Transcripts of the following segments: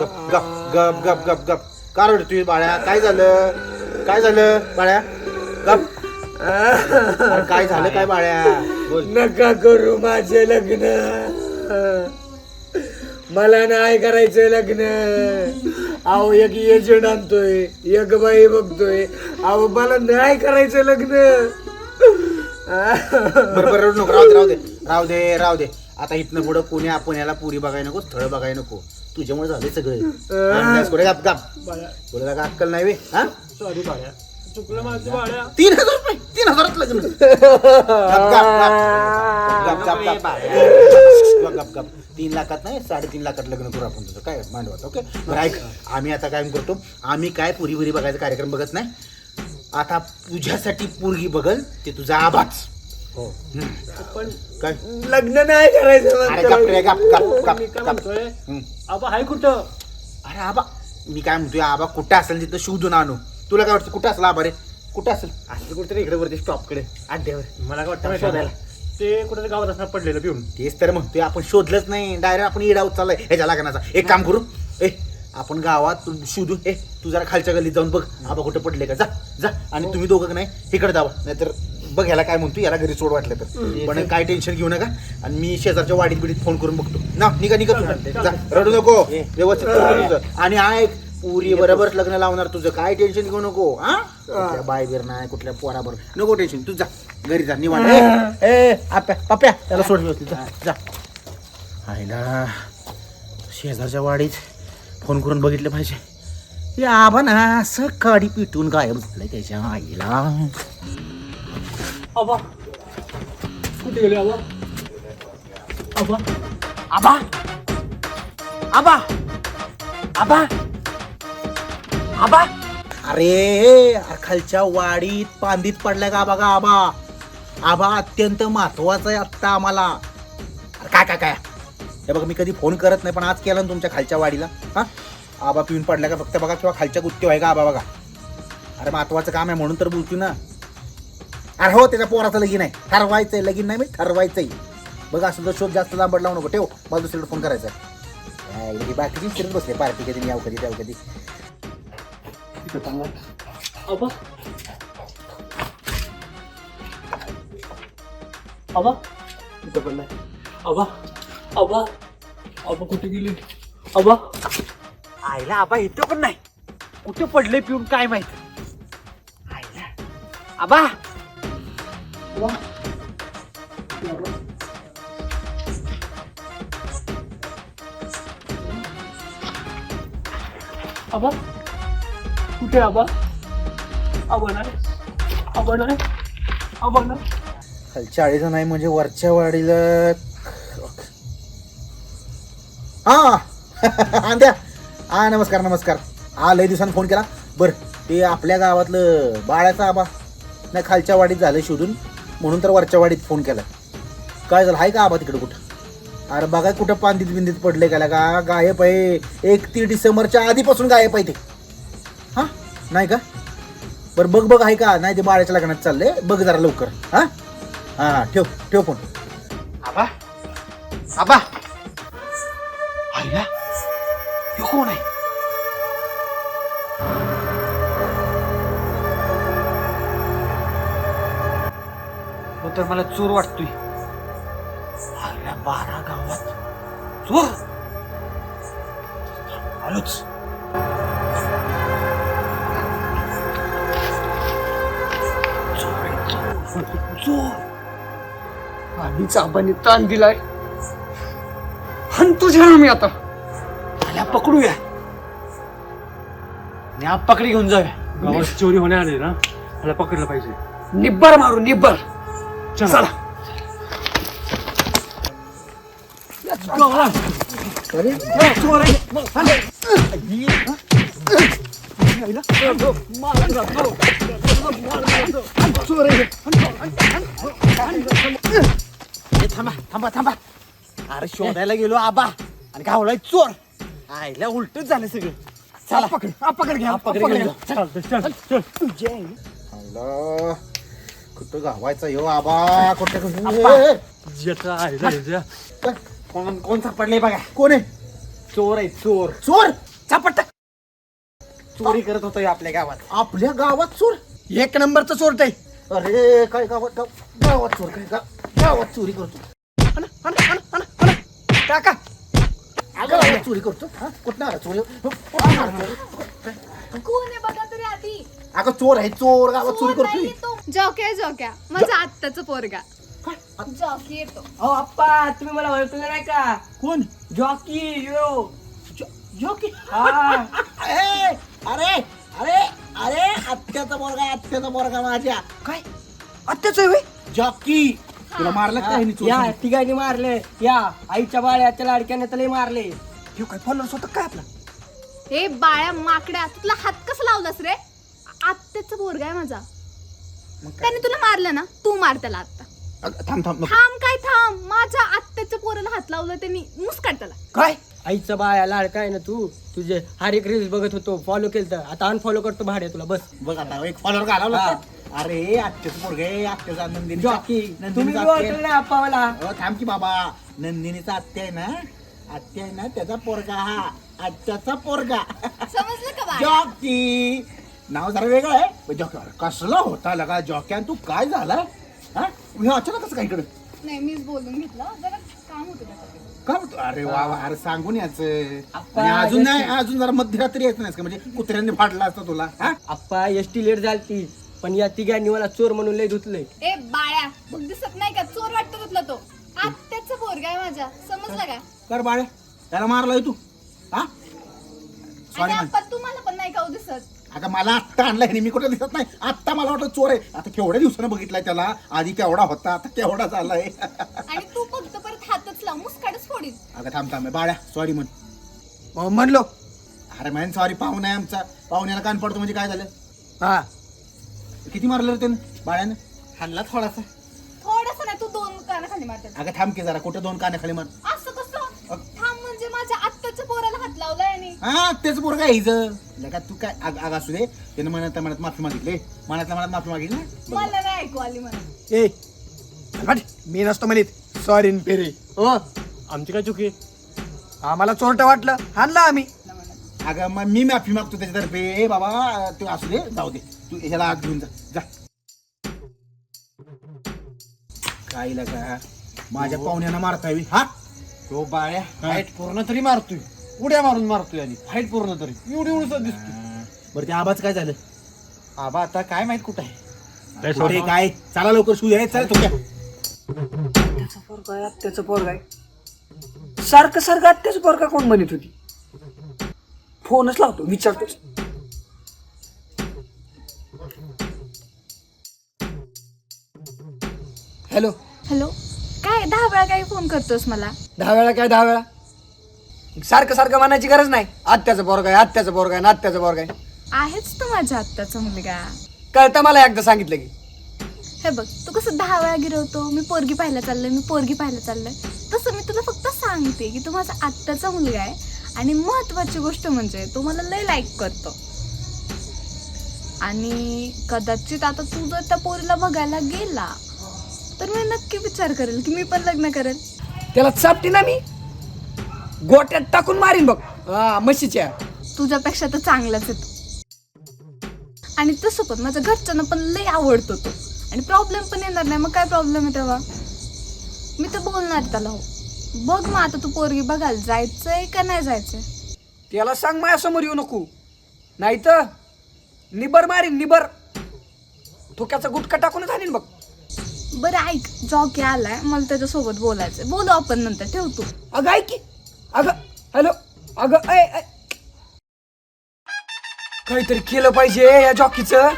गप गप गप गप गप गप. का रडतोय बाळ्या? काय झालं? काय झालं बाळ्या? गप. काय झालं काय बाळ्या? नका करू माझे लग्न. मला नाही करायचं लग्न. अहो एक एजंट आणतोय एक बाई बघतोय. अहो मला नाही करायचं लग्न. बरं बरं रडू नको राहू दे राहू दे राहू दे राहू दे. आता इथनं पुढं कोणी आपण याला पुरी बघायला नको स्थळ बघायला नको. तुझ्यामुळे झाले सगळे. करू, गप गप. का अक्कल नाही वे हा? सॉरी बाळ्या. चुकलं माझं बाळ्या. तीन हजार रुपये. तीन हजारात लग्न तीन लाखात नाही साडेतीन लाखात लग्न करू आपण तुझं. काय मांडवत ओके? ऐक. आम्ही आता काय करतो आम्ही काय पुरी पुरी बघायचा कार्यक्रम बघत नाही. आता तुझ्यासाठी पोरगी बघल ते तुझा आभाच. हो. पण लग्न नाही करायचं अरे गप आबा हाय कुठं? अरे आबा मी काय म्हणतोय आबा कुठं असेल तिथं शोधून आणू. तुला काय वाटतं कुठं असला आबा रे? कुठं असेल? असेल कुठेतरी इकडे वरती स्टॉपकडे अड्ड्यावर. मला काय वाटतं शोधायला. ते कुठे गावात असणार पडलेलं पिऊन. तेच तर म्हणतोय आपण शोधलंच नाही. डायरेक्ट आपण इडा चाललाय ह्याच्या लागण्याचा. एक काम करू. ए आपण गावात तू शोधू ए तू जरा खालच्या गल्लीत जाऊन बघ. आबा कुठं पडले का? जा जा. आणि तुम्ही दोघं का नाही इकडे जावा. नाहीतर बघ याला काय म्हणतो याला घरी सोड वाटलं तर. पण काय टेन्शन घेऊ नका. आणि मी शेजारच्या वाडीत बिडीत फोन करून बघतो. ना निघा निघा तू. जा. रडू नको. व्यवस्थित. आणि ऐक पुरी बरोबर लग्न लावणार तुझं. काय टेन्शन घेऊ नको हा? कुठल्या बाय बिर नाही कुठल्या पोराबर नको टेन्शन तू जा. घरी जा निवांत. ए, ए आप्या पप्या त्याला सोड व्यवस्थित. जा जा. आईला शेजारच्या वाडीत फोन करून बघितलं पाहिजे. या आबा ना असं काडी पिटून गायब झालंय त्याच्या आईला. आबा कुठे गेले आबा आबा आबा आबा आबा आबा. अरे अरे खालच्या वाडीत पांदीत पडलाय का बघा आबा? आबा अत्यंत महत्वाचं आहे आत्ता आम्हाला. अरे काय काय काय? हे बघा मी कधी फोन करत नाही पण आज केला ना तुमच्या खालच्या वाडीला. हा? आबा पिऊन पडलाय का फक्त बघा किंवा खालच्या गुत्ते आहे का आबा बघा. अरे महत्वाचं काम आहे म्हणून तर बोलतो ना. अरे हो त्याच्या पोराचं लगीन आहे. ठरवायचं आहे लगीन नाही मी आहे बघा असं तर शोध जास्त लांबड लावू नको. ठेव मला दुसरीकडे फोन करायचा आहे. बाकीची फिरत बसले पार्टी कधी याव कधी त्याव कधी. आबा आबा इथं पण नाही. आबा आबा आबा कुठे गेली. आबा आईला आबा इथं पण नाही. कुठे पडले पिऊन काय माहीत? आईला. आबा. आबा आबा कुठे आबा? आबा नाही. आबा नाही. आबा नाही. खालच्या आडीचं नाही म्हणजे वरच्या वाडीला हा. द्या. हा नमस्कार नमस्कार. हा लय दिवसानं फोन केला. बरं ते आपल्या गावातलं बाळाचा आबा. नाही खालच्या वाडीत झालं शोधून. म्हणून तर वरच्या वाडीत फोन केला. काय झालं? आहे का आबा तिकडे कुठं? अरे बघा कुठं पांदीत बिंदीत पडले गेला का गायब आहे. एकतीस डिसेंबरच्या आधीपासून गायब आहे ते. नाही का? बरं बघ बघ आहे का? नाही ते बाळाच्या लग्नात चाललंय. बघ जरा लवकर. हा? हा हा ठेव ठेव फोन. आबा आबा. आईला? ह्यो कोण आहे? हो तर मला चोर वाटतोय. अरे बारा गावात. चोर? आलोच. चोर. चोर आधीच आबांनी ताण दिलाय. हन तुझ्या मी आता. आल्या पकडूया. आणि आप पकडी घेऊन जाऊया. गावात चोरी होण्या आले ना मला पकडलं पाहिजे. निब्बर मारू निब्बर. चला. ए, थांबा थांबा थांबा अरे शोधायला गेलो आबा आणि गावलाय चोर आईला उलटच झालं सगळं चला पकड पकड घ्या पकड घ्या आईला कुठं गावायचा यो आबा कुठे ए, कोण कोण सापडले बघा कोण आहे चोर आहे चोर चोर सापडत चोरी करत होतो आपल्या गावात आपल्या गावात चोर एक नंबरचा चोरट आहे अरे काय गावात गाव- गावात चोर काय गा- गावात चोरी करतो. टाका. गावात चोरी करतो हा? कुठनं आला चोरी? कुठनं आला चोरी? कोण आहे बघा तरी आधी? अगं चोर आहे चोर गावात चोरी चोर करतोय. नाहीये तो. जॉक्या जॉक्या माझा आत्ताचा पोरगा. जॉकी येतो. अहो अप्पा तुम्ही मला ओळखलं नाही का? कोण? जॉकी यो. जॉकी? हा. ए, अरे अरे अरे आत्याचा पोरगा आत्याचा पोरगा माझ्या. काय? आत्याच आहे जॉकी. तुला मारलं काय या? तिघांनी मारले. या आईच्या बाळ्याच्या लाडक्याने त्याला मारले. हे काय फॉलोअर्स होतं काय आपला? हे बाळ्या माकड्या तुला हात कसं लावलास रे? आत्याचा पोरगा आहे माझा. त्याने तुला मारलं ना? तू मार त्याला आता. अगं, थांब थांब नको. थांब काय थांब. माझ्या आत्याच्या पोराला हात लावलं त्यांनी मुस्काट त्याला. काय? आईचा बाळ्या लाडका आहे ना तू? तुझे हर एक रील्स बघत होतो फॉलो केलं तर आता अनफॉलो करतो भाड्या तुला बस. बघ आता एक फॉलोअर घालावला हा. अरे आत्याचं पोरग आहे आत्याचा नंदिनी जॉकी तुम्ही बी ओळखलं नाही अप्पा मला अहो, थांब की बाबा. नंदिनीचा आत्या आहे ना आत्या आहे ना त्याचा पोरगा हा. आत्याचा पोरगा. समजलं का बाळा जॉकी. नाव जरा वेगळं आहे. पण जॉकी अरे कसला होता लगा? जॉक्यान तू काय झाला? हा? हे अचानक कसं काय इकडे? नाही मीच बोलून घेतलं. जरा काम होतं त्याच्याकडे. म्हणतो अरे वा वा अरे सांगून याचं अप्पा, आणि अजून नाही अजून जरा मध्यरात्री यायचं नाही का म्हणजे कुत्र्यांनी फाडला असता तुला हा? अप्पा एसटी लेट झालती पण या तिघांनी मला चोर म्हणून लय धुतलंय. ए बाळ्या बघ दिसत नाही का? चोर वाटतो तुला तो. आत्याचा पोरगा आहे माझ्या समजलं का? कर बाळे त्याला मारलाय तू हा? आणि तुम्हाला पण नाही का हो दिसत? अगं मला आत्ता आणलाय ह्याने, मी कुठे दिसत नाही? आत्ता मला वाटलं चोर आहे. आता केवढ्या दिवसानं बघितलाय त्याला आधी केवढा होता आता केवढा झालाय. आणि अगं थांब थांब बाळ्या सॉरी म्हण. म्हणलो. अरे म्हण सॉरी पाहुणा आहे आमचा. पाहुण्याला कान पडतो म्हणजे काय झालं? हा. किती मारलं रे त्यानं? बाळ्यानं? हाणला थोडासा. थोडस नाही तू दोन कानाखाली मारतात अगं थांब की जरा कुठं दोन कानाखाली मार? असं कसं? थांब म्हणजे माझ्या आत्ताच्या पोराला हात लावलाय आणि हा तेच पोरगा हिचं? लगा तू काय आग आग असू दे. त्यानं म्हणत म्हणत माफी मागितली. मनातल्या मनात माफी मागितली ना? मला नाही ऐकू आली ए हट, मी नसतो म्हणित. सॉरी पेरे हो. आमची काय चुकी? आम्हाला चोरट वाटलं. हाणला आम्ही. अगं मग मी माफी मागतो त्याच्यातर्फे. ए बाबा तू असू दे जाऊ दे. तू ह्याला आग घेऊन जा. जा. काय लगा माझ्या पाहुण्यानं मारता हवी हा तो बाळ्या फाईट पूर्ण तरी मारतोय. उड्या मारून मारतोय आणि फाईट पूर्ण तरी. एवढी एवढं दिसतोय. बरं ते आबाच काय झालं? आबा आता काय माहीत कुठं आहे? काय? चला लवकर शू आहे चल त्याचा पोरगा आहे आत्याचा पोरगा आहे. सारखं सारखं आत्याचा पोरगा कोण म्हणत होती? फोनच लावतो विचारतोच. हॅलो. हॅलो. काय दहा वेळा काय फोन करतोस मला? दहा वेळा काय दहा वेळा? सारखं सारखं म्हणायची गरज नाही. आत्याचा पोरगा आहे आत्याचा पोरगा आहे आत्याचा पोरगा आहे. आहेच तू माझ्या आत्ताचा मुलगा. कळतं मला एकदा सांगितलं की. हे बघ तू कसं दहा वेळा गिरवतो मी पोरगी पाहायला चाललोय मी पोरगी पाहायला चाललोय. तसं मी तुला फक्त सांगते की तू माझा आत्ताचा मुलगा आहे आणि महत्वाची गोष्ट म्हणजे तो मला लय लाईक करतो. आणि कदाचित आता तू जर त्या पोरीला बघायला गेला तर मी नक्की विचार करेल की मी पण लग्न करेल. त्याला चापटी ना मी. गोट्यात टाकून मारीन बघ. हा म्हशीच्या. तुझ्यापेक्षा तर चांगलाच आहे तो. आणि तसं पण माझ्या घरच्यांना पण लय आवडतो तो. आणि प्रॉब्लेम पण येणार नाही. मग काय प्रॉब्लेम आहे तेव्हा? मी तर बोलणार त्याला हो. बघ मग आता तू पोरगी बघायला जायचंय का नाही जायचंय? त्याला सांग माझ्यासमोर येऊ नको. नाही तर निबर मारीन निबर. थोक्याचा गुटखा टाकूनच आणीन बघ. बरं ऐक. जॉकी आलाय मला त्याच्यासोबत बोलायचंय. बोलू आपण नंतर ठेव तू. अगं ऐक की. अगं हॅलो. अगं ऐ ऐ. काहीतरी केलं पाहिजे या जॉकीचं.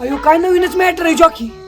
अयो काय नवीनच मॅटर आहे जॉकी?